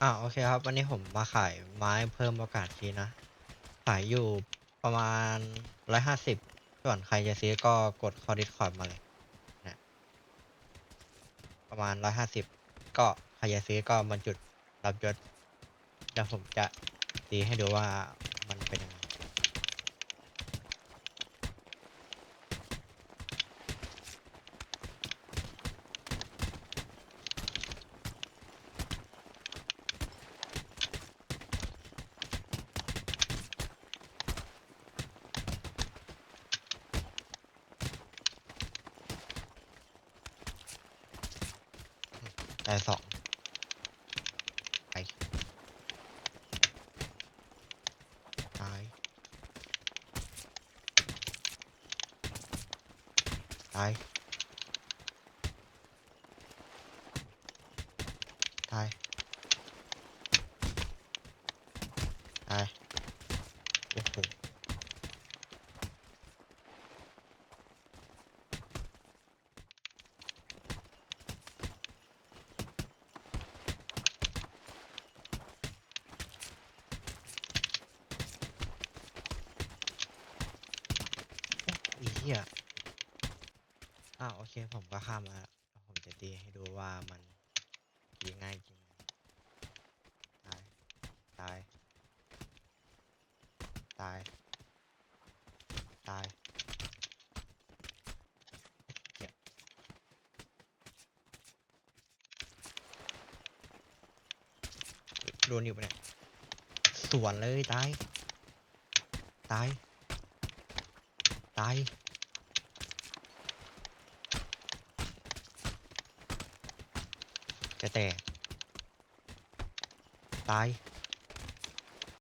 อ่าโอเคครับ วันนี้ผมมาขายไม้เพิ่มโอกาสทีนะ ขายอยู่ประมาณร้อยห้าสิบส่วนใครจะซื้อก็กดคอดิสคอร์ดมาเลยนะประมาณร้อยห้าสิบก็ใครจะซื้อก็มันจุดรับยศเดี๋ยวผมจะตีให้ดูว่ามันเป็นยังไง ได้สองไปตายตายตายตาย โอ้โห อีเหี้ยอ้าวโอเคผมก็ข้ามมาแล้วผมจะตีให้ดูว่ามันตีง่ายจริงตายตายตายตายโดนอยู่ปะเนี่ย สวนเลย ตาย ตาย ตาย จะ แต่ตาย